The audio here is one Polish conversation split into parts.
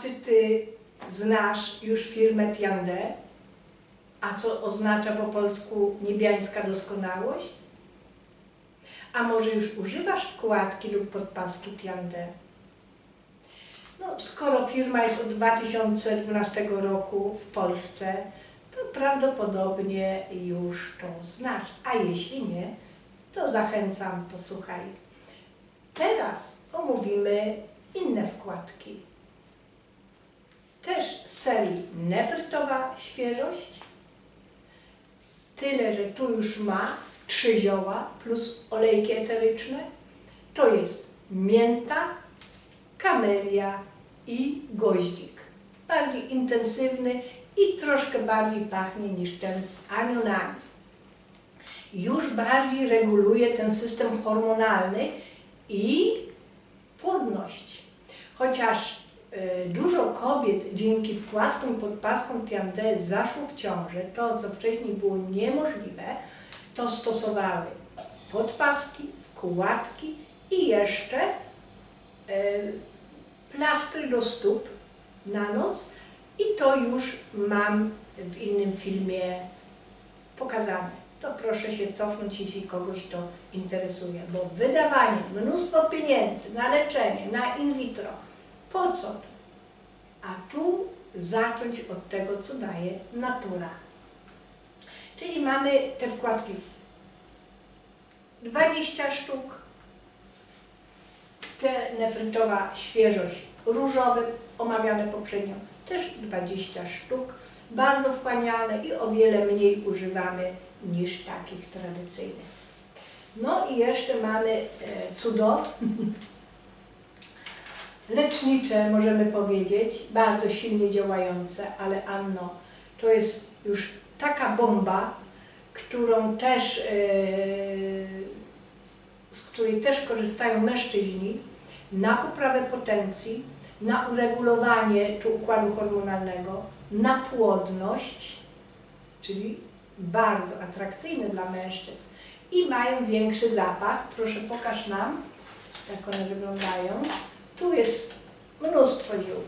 Czy ty znasz już firmę Tiande? A co oznacza po polsku niebiańska doskonałość? A może już używasz wkładki lub podpaski Tiande? No, skoro firma jest od 2012 roku w Polsce, to prawdopodobnie już to znasz. A jeśli nie, to zachęcam, posłuchaj. Teraz omówimy inne wkładki. Serii nefrytowa świeżość. Tyle, że tu już ma trzy zioła plus olejki eteryczne. To jest mięta, kamelia i goździk. Bardziej intensywny i troszkę bardziej pachnie niż ten z anionami. Już bardziej reguluje ten system hormonalny i płodność. Chociaż dużo kobiet dzięki wkładkom i podpaskom Tiande zaszło w ciążę, to co wcześniej było niemożliwe, to stosowały podpaski, wkładki i jeszcze y, plastry do stóp na noc i to już mam w innym filmie pokazane. To proszę się cofnąć, jeśli kogoś to interesuje, bo wydawanie mnóstwo pieniędzy na leczenie, na in vitro, po co to? A tu zacząć od tego, co daje natura. Czyli mamy te wkładki 20 sztuk, te nefrytowa świeżość różowy, omawiane poprzednio, też 20 sztuk, bardzo wchłanialne i o wiele mniej używamy niż takich tradycyjnych. No i jeszcze mamy e, cudo lecznicze, możemy powiedzieć, bardzo silnie działające, ale Anno, to jest już taka bomba, którą też, e, z której też korzystają mężczyźni na poprawę potencji, na uregulowanie tu układu hormonalnego, na płodność, czyli bardzo atrakcyjne dla mężczyzn i mają większy zapach. Proszę pokaż nam, jak one wyglądają. Tu jest mnóstwo ziół.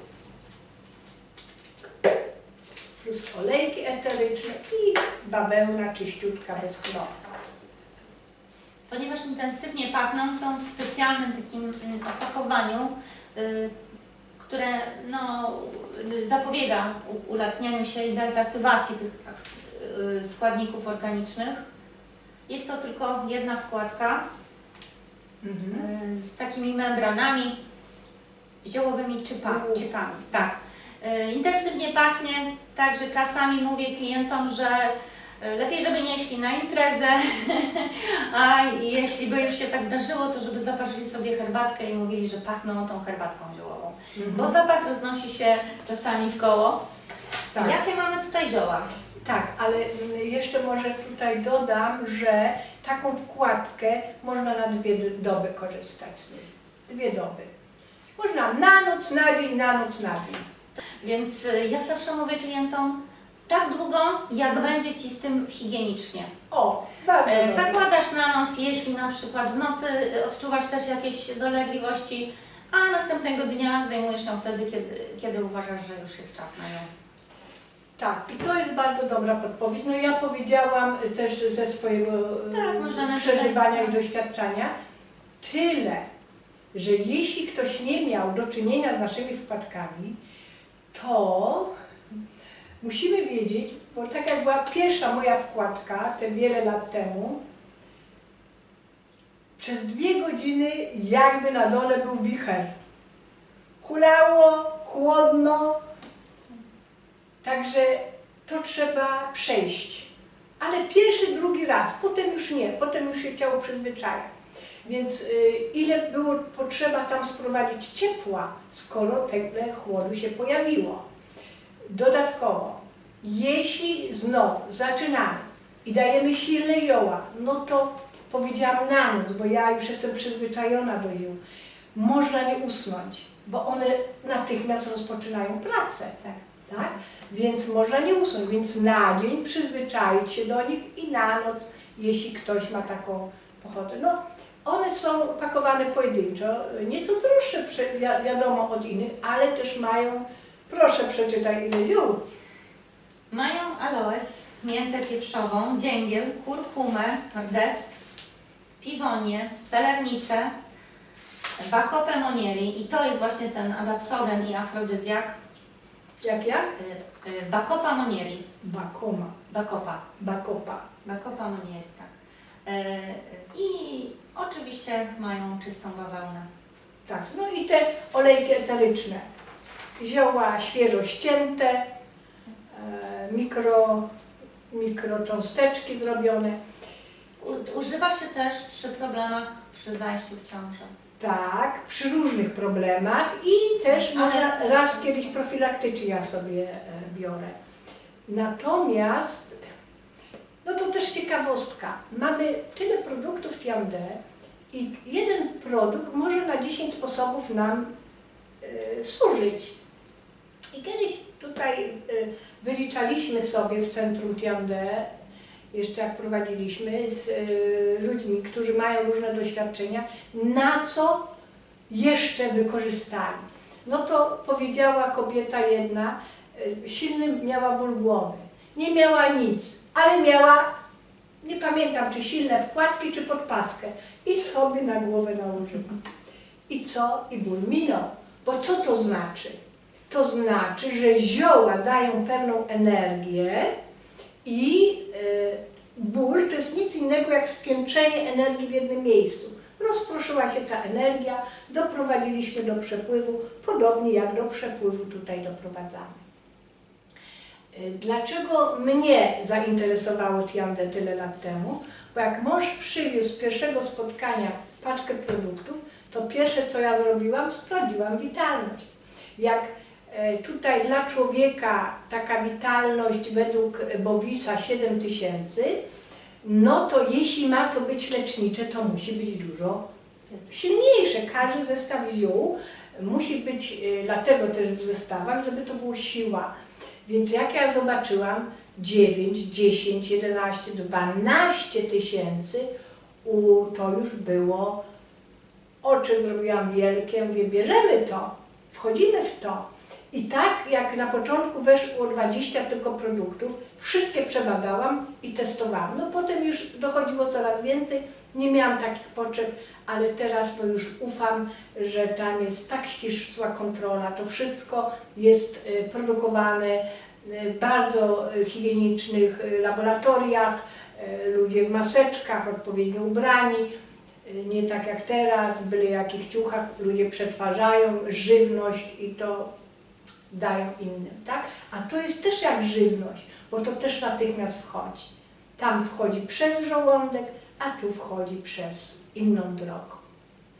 Plus olejki eteryczne i bawełna czyściutka bez chlora. Ponieważ intensywnie pachną, są w specjalnym takim mm, opakowaniu, y, które no, y, zapobiega ulatnianiu się i dezaktywacji tych y, składników organicznych. Jest to tylko jedna wkładka Mhm. y, z takimi membranami ziołowymi czypami. U. czypami tak. Y, Intensywnie pachnie, także czasami mówię klientom, że y, lepiej, żeby nie szli na imprezę, a jeśli by już się tak zdarzyło, to żeby zaparzyli sobie herbatkę i mówili, że pachną tą herbatką ziołową. Mhm. Bo zapach roznosi się czasami w koło. Tak. Jakie mamy tutaj zioła? Tak, ale mm, jeszcze może tutaj dodam, że taką wkładkę można na dwie doby korzystać z niej. Dwie doby. Można na noc, na dzień, na noc, na dzień. Więc y, ja zawsze mówię klientom, tak długo, jak będzie Ci z tym higienicznie. O, E. Zakładasz na noc, jeśli na przykład w nocy y, odczuwasz też jakieś dolegliwości, a następnego dnia zdejmujesz ją wtedy, kiedy, kiedy uważasz, że już jest czas na nią. Tak, i to jest bardzo dobra podpowiedź. No ja powiedziałam y, też ze swojego Tak, przeżywania i doświadczenia tyle, że jeśli ktoś nie miał do czynienia z naszymi wpadkami, to musimy wiedzieć, bo tak jak była pierwsza moja wkładka, te wiele lat temu, przez dwie godziny jakby na dole był wicher. Hulało, chłodno, Także to trzeba przejść. Ale pierwszy, drugi raz, potem już nie, potem już się ciało przyzwyczaja. Więc y, ile było potrzeba tam sprowadzić ciepła, skoro tyle chłodu się pojawiło. Dodatkowo, jeśli znowu zaczynamy i dajemy silne zioła, no to powiedziałam na noc, bo ja już jestem przyzwyczajona do ziół, można nie usnąć, bo one natychmiast rozpoczynają pracę. Tak. Tak? Więc można nie usnąć, więc na dzień przyzwyczaić się do nich i na noc, jeśli ktoś ma taką pochodę. No, One są pakowane pojedynczo, nieco droższe wiadomo od innych, ale też mają, proszę przeczytaj ile ziół. Mają aloes, miętę pieprzową, dzięgiel, kurkumę, dest, piwonię, selernicę, bakopę monieri i to jest właśnie ten adaptogen i afrodyzjak. Jak jak? Y, y, Bakopa monieri. Bakoma, Bakopa. bakopa. Bakopa monieri, tak. Y, I oczywiście mają czystą bawełnę. Tak, no i te olejki eteryczne. Zioła świeżo ścięte, e, mikro, mikrocząsteczki zrobione. U, używa się też przy problemach przy zajściu w ciążę. Tak, przy różnych problemach i też Ale- raz kiedyś profilaktycznie ja sobie e, biorę. Natomiast, no to też ciekawostka, mamy tyle produktów Tiamde i jeden produkt może na 10 sposobów nam e, służyć. I kiedyś tutaj e, wyliczaliśmy sobie w centrum Tiamde, jeszcze jak prowadziliśmy z e, ludźmi, którzy mają różne doświadczenia, na co jeszcze wykorzystali. No to powiedziała kobieta jedna, y, silny miała ból głowy. Nie miała nic, ale miała, nie pamiętam czy silne wkładki, czy podpaskę. I sobie na głowę nałożyła. I co? I ból minął. Bo co to znaczy? To znaczy, że zioła dają pewną energię i y, ból to jest nic innego jak spiętrzenie energii w jednym miejscu. Rozproszyła się ta energia, doprowadziliśmy do przepływu, podobnie jak do przepływu tutaj doprowadzamy. Dlaczego mnie zainteresowało Tiande tyle lat temu? Bo jak mąż przywiózł pierwszego spotkania paczkę produktów, to pierwsze co ja zrobiłam, sprawdziłam witalność. Jak e, tutaj dla człowieka taka witalność według Bowisa 7000, no to jeśli ma to być lecznicze, to musi być dużo silniejsze. Każdy zestaw ziół musi być, y, dlatego też w zestawach, żeby to było siła. Więc jak ja zobaczyłam 9, 10, 11, 12 tysięcy, u, to już było, oczy zrobiłam wielkie, mówię, bierzemy to, wchodzimy w to. I tak jak na początku weszło 20 tylko produktów, wszystkie przebadałam i testowałam. No potem już dochodziło coraz więcej, nie miałam takich potrzeb, ale teraz to już ufam, że tam jest tak ścisła kontrola, to wszystko jest y, produkowane y, w bardzo y, higienicznych y, laboratoriach, y, ludzie w maseczkach, odpowiednio ubrani, y, nie tak jak teraz, w byle jakich ciuchach ludzie przetwarzają żywność i to dają innym, tak? A to jest też jak żywność, bo to też natychmiast wchodzi. Tam wchodzi przez żołądek, a tu wchodzi przez inną drogą.